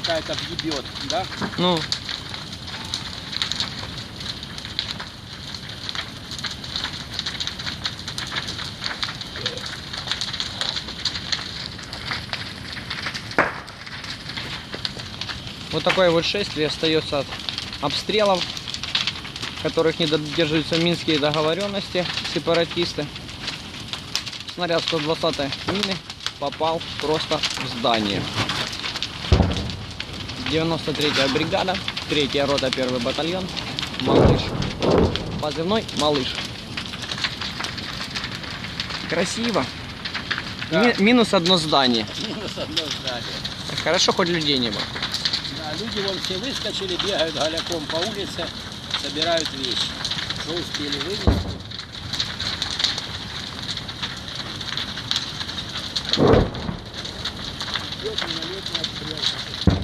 какая-то въебет, да? Ну. Вот такое вот шествие остается от обстрелов, которых не додерживаются минские договоренности сепаратисты. Снаряд 120 мины попал просто в здание. 93-я бригада, 3-я рота, 1 батальон, Малыш. Позывной Малыш. Красиво. Да. Ми- минус одно здание. Минус одно здание. Хорошо, хоть людей не было. Да, люди вон все выскочили, бегают голяком по улице, собирают вещи. Что успели вынести? Идет минометный обстрел.